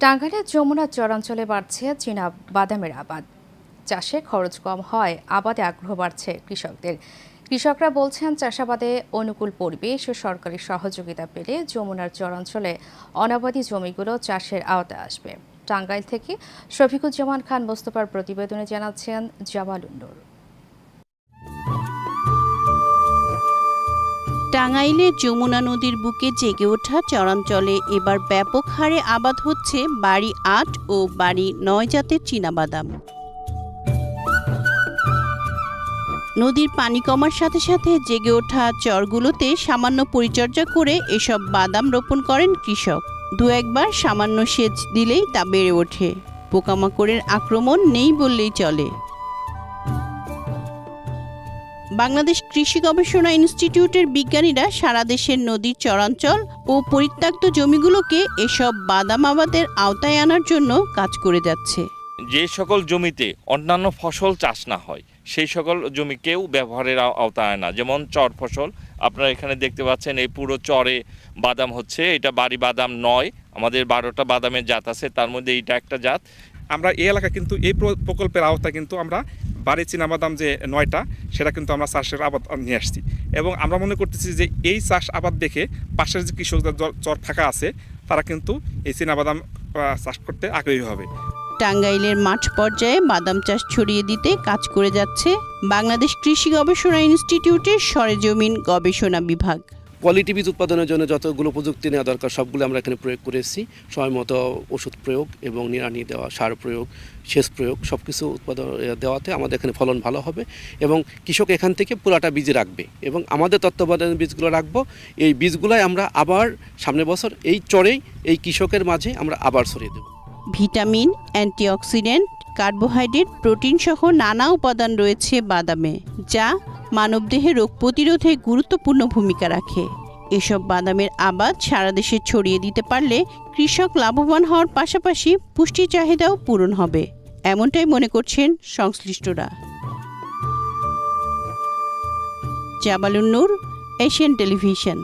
টাঙ্গাইলের যমুনা চরাঞ্চলে বাড়ছে চীনা বাদামের আবাদ। চাষে খরচ কম হয়, আবাদে আগ্রহ বাড়ছে কৃষকদের। কৃষকরা বলছেন, চাষাবাদে অনুকূল পরিবেশ ও সরকারি সহযোগিতা পেলে যমুনার চরাঞ্চলে অনাবাদী জমিগুলো চাষের আওতায় আসবে। টাঙ্গাইল থেকে শফিকুজ্জামান খান মোস্তফার প্রতিবেদনে জানাচ্ছেন জামালুন্নুর টাঙ্গাইলে যমুনা নদীর বুকে জেগে ওঠা চরাঞ্চলে এবার ব্যাপক হারে আবাদ হচ্ছে বাড়ি আট ও বাড়ি নয় জাতের চীনাবাদাম। নদীর পানি কমার সাথে সাথে জেগে ওঠা চরগুলোতে সামান্য পরিচর্যা করে এসব বাদাম রোপণ করেন কৃষক। দু একবার সামান্য সেচ দিলেই তা বেড়ে ওঠে। পোকামাকড়ের আক্রমণ নেই বললেই চলে। বাংলাদেশ কৃষি গবেষণা ইনস্টিটিউটের বিজ্ঞানীরা সারা দেশের নদীর চরাঞ্চল ও পরিত্যক্ত জমিগুলোকে এসব বাদাম আবাদের আওতায় আনার জন্য কাজ করে যাচ্ছে। যে সকল জমিতে অন্যান্য ফসল চাষ না হয় সেই সকল জমিকেও ব্যবহারের আওতায় আনা। যেমন চর ফসল আপনারা এখানে দেখতে পাচ্ছেন এই পুরো চরে বাদাম হচ্ছে। এটা বাড়ি বাদাম নয় আমাদের বারোটা বাদামের জাত আছে তার মধ্যে এইটা একটা জাত। আমরা এই এলাকা কিন্তু এই প্রকল্পের আওতায় কিন্তু আমরা বাড়ি চীনাবাদাম যে নয়টা সেটা কিন্তু আমরা চাষের আবাদ নিয়ে আসছি। এবং আমরা মনে করতেছি যে এই চাষ আবাদ দেখে পাশের যে কৃষকদের চর ফাঁকা আছে তারা কিন্তু এই আহ, চাষ করতে আগ্রহী হবে। টাঙ্গাইলের মাঠ পর্যায়ে বাদাম চাষ ছড়িয়ে দিতে কাজ করে যাচ্ছে বাংলাদেশ কৃষি গবেষণা ইনস্টিটিউটের সরেজমিন গবেষণা বিভাগ। কোয়ালিটি বীজ উৎপাদনের জন্য যতগুলো প্রযুক্তি নেওয়া দরকার, সবগুলো আমরা এখানে প্রয়োগ করেছি সময় মতো ওষুধ প্রয়োগ এবং নিড়ানি দেওয়া, সার প্রয়োগ, সেচ প্রয়োগ সব কিছু উৎপাদন দেওয়াতে আমাদের এখানে ফলন ভালো হবে এবং কৃষক এখান থেকে পুরাটা বীজ রাখবে এবং আমাদের তত্ত্বাবধানের বীজগুলো রাখব। এই বীজগুলাই আমরা আবার সামনের বছর এই চরেই, এই কৃষকের মাঝে আমরা আবার ছড়িয়ে দেবো। ভিটামিন, অ্যান্টিঅক্সিডেন্ট কার্বোহাইড্রেট প্রোটিন সহ নানা উপাদান রয়েছে বাদামে, যা মানবদেহে রোগ প্রতিরোধে গুরুত্বপূর্ণ ভূমিকা রাখে। এসব বাদামের আবাদ সারা দেশে ছড়িয়ে দিতে পারলে কৃষক লাভবান হওয়ার পাশাপাশি পুষ্টি চাহিদাও পূরণ হবে, এমনটাই মনে করছেন সংশ্লিষ্টরা। Jabalunnur Asian television.